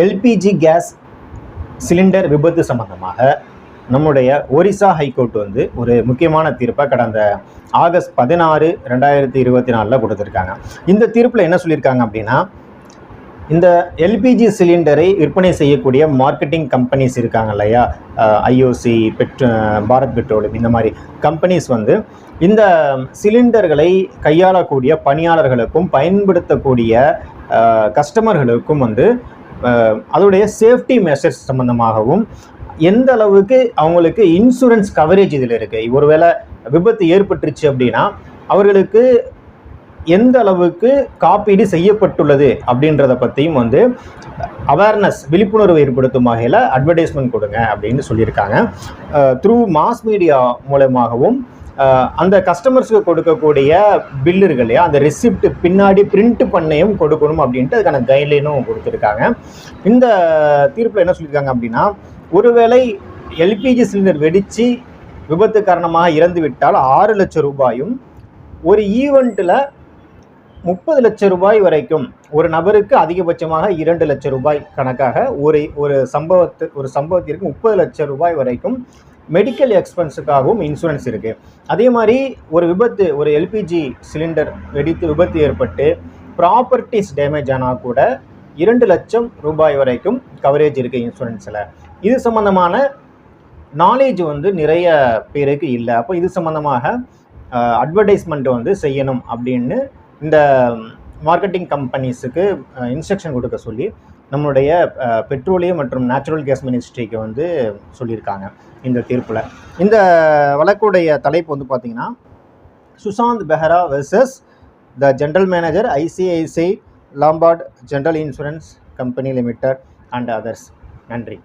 LPG gas cylinder விபத்து சம்பந்தமாக நம்முடைய ஒரிசா ஹைகோர்ட் வந்து ஒரு முக்கியமான தீர்ப்பை கடந்த ஆகஸ்ட் பதினாறு ரெண்டாயிரத்தி இருபத்தி நாலில் கொடுத்துருக்காங்க. இந்த தீர்ப்பில் என்ன சொல்லியிருக்காங்க அப்படின்னா இந்த எல்பிஜி சிலிண்டரை விற்பனை செய்யக்கூடிய மார்க்கெட்டிங் கம்பெனிஸ் இருக்காங்க இல்லையா? ஐஓசி பெட்ரோ பாரத் பெட்ரோலியம் இந்த மாதிரி கம்பெனிஸ் வந்து இந்த சிலிண்டர்களை கையாளக்கூடிய பணியாளர்களுக்கும் பயன்படுத்தக்கூடிய கஸ்டமர்களுக்கும் வந்து அதோடைய சேஃப்டி மெஷர்ஸ் சம்பந்தமாகவும் எந்த அளவுக்கு அவங்களுக்கு இன்சூரன்ஸ் கவரேஜ் இதில் இருக்குது ஒருவேளை விபத்து ஏற்பட்டுருச்சு அப்படின்னா அவர்களுக்கு எந்த அளவுக்கு காப்பீடு செய்யப்பட்டுள்ளது அப்படின்றத பற்றியும் வந்து அவேர்னஸ் விழிப்புணர்வு ஏற்படுத்தும் வகையில் அட்வர்டைஸ்மெண்ட் கொடுங்க அப்படின்னு சொல்லியிருக்காங்க. த்ரூ மாஸ் மீடியா மூலமாகவும் அந்த கஸ்டமர்ஸ்க்கு கொடுக்கக்கூடிய பில் இருக்கு இல்லையா? அந்த ரெசிப்ட் பின்னாடி பிரிண்ட் பண்ணையும் கொடுக்கணும் அப்படின்ட்டு அதுக்கான கைட்லைனும் கொடுத்துருக்காங்க. இந்த தீர்ப்பில் என்ன சொல்லியிருக்காங்க அப்படின்னா ஒருவேளை எல்பிஜி சிலிண்டர் வெடித்து விபத்து காரணமாக இறந்து விட்டால் ஆறு லட்சம் ரூபாயும் ஒரு ஈவெண்ட்டில் முப்பது லட்சம் ரூபாய் வரைக்கும் ஒரு நபருக்கு அதிகபட்சமாக இரண்டு லட்சம் ரூபாய் கணக்காக ஒரு ஒரு சம்பவத்து ஒரு சம்பவத்திற்கு முப்பது லட்சம் ரூபாய் வரைக்கும் மெடிக்கல் எக்ஸ்பென்ஸுக்காகவும் இன்சூரன்ஸ் இருக்குது அதே மாதிரி ஒரு விபத்து ஒரு எல்பிஜி சிலிண்டர் வெடித்து விபத்து ஏற்பட்டு ப்ராப்பர்ட்டிஸ் டேமேஜ் ஆனால் கூட இரண்டு லட்சம் ரூபாய் வரைக்கும் கவரேஜ் இருக்குது இன்சூரன்ஸில் இது சம்மந்தமான நாலேஜ் வந்து நிறைய பேருக்கு இல்லை. அப்போ இது சம்மந்தமாக அட்வர்டைஸ்மெண்ட் வந்து செய்யணும் அப்படின்னு இந்த மார்க்கெட்டிங் கம்பெனிஸுக்கு இன்ஸ்ட்ரக்ஷன் கொடுக்க சொல்லி நம்மளுடைய பெட்ரோலியம் மற்றும் நேச்சுரல் கேஸ் மினிஸ்ட்ரிக்கு வந்து சொல்லியிருக்காங்க இந்த தீர்ப்பில். இந்த வழக்குடைய தலைப்பு வந்து பார்த்தீங்கன்னா Sushant Behera versus the general manager ICICI Lombard general insurance company limited and others நன்றி.